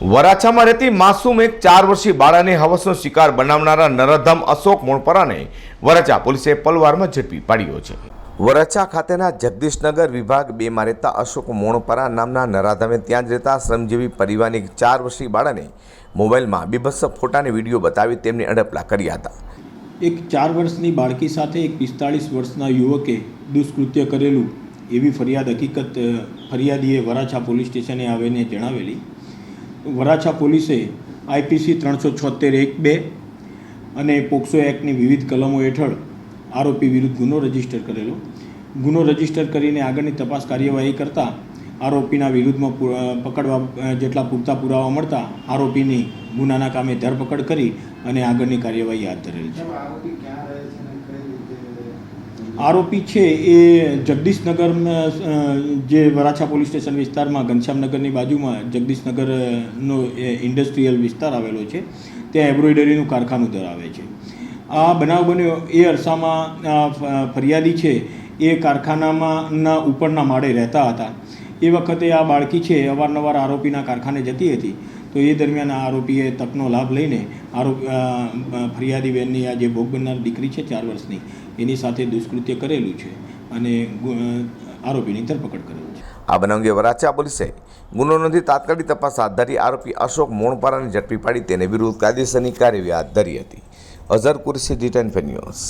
વરાછામાં રહેતી માસૂમ એક ચાર વર્ષીય બાળાને હવસનો શિકાર બનાવનારા નરાધમ અશોક મોણપરાને વરાછા પોલીસે પલવારમાં ઝડપી પાડ્યો છે. વરાછા ખાતેના જગદીશનગર વિભાગ બેમાં રહેતા અશોક મોણપરા નામના નરાધમે ત્યાં જ રહેતા શ્રમજીવી પરિવારની ચાર વર્ષીય બાળાને મોબાઈલમાં બીભત્સ ફોટાને વીડિયો બતાવી તેમને અડપલા કર્યા હતા. એક ચાર વર્ષની બાળકી સાથે એક પિસ્તાળીસ વર્ષના યુવકે દુષ્કૃત્ય કરેલું એવી ફરિયાદ હકીકત ફરિયાદીએ વરાછા પોલીસ સ્ટેશને આવીને જણાવેલી. વરાછા પોલીસે આઈપીસી ત્રણસો છોતેર એક બે અને પોક્સો એક્ટની વિવિધ કલમો હેઠળ આરોપી વિરુદ્ધ ગુનો રજિસ્ટર કરેલો. ગુનો રજિસ્ટર કરીને આગળની તપાસ કાર્યવાહી કરતાં આરોપીના વિરુદ્ધમાં પકડવા જેટલા પૂરતા પુરાવા મળતા આરોપીની ગુનાના કામે ધરપકડ કરી અને આગળની કાર્યવાહી હાથ ધરેલી છે. આરોપી છે એ જગદીશનગર જે વરાછા પોલીસ સ્ટેશન વિસ્તારમાં ઘનશ્યામનગરની બાજુમાં જગદીશનગરનો ઇન્ડસ્ટ્રીયલ વિસ્તાર આવેલો છે. ત્યાં એમ્બ્રોઇડરીનું કારખાનું ધરાવે છે. આ બનાવ બન્યો એ અરસામાં ફરિયાદી છે એ કારખાનામાં ના ઉપરના માળે રહેતા હતા. એ વખતે આ બાળકી છે, અવારનવાર આરોપીના કારખાને જતી હતી. તો એ દરમિયાન આ આરોપીએ તકનો લાભ લઈને આરોપ ફરિયાદી બહેનની આ જે ભોગ બનનાર દીકરી છે ચાર વર્ષની, એની સાથે દુષ્કૃત્ય કરેલું છે અને આરોપીની ધરપકડ કરેલી છે. આ બનાવ અંગે વરાછા પોલીસે ગુનો નોંધી તાત્કાલિક તપાસ હાથ ધરી આરોપી અશોક મોણપારાને ઝડપી પાડી તેને વિરુદ્ધ કાયદેસરની કાર્યવાહી હાથ ધરી હતી. Azhar Kursi detain news.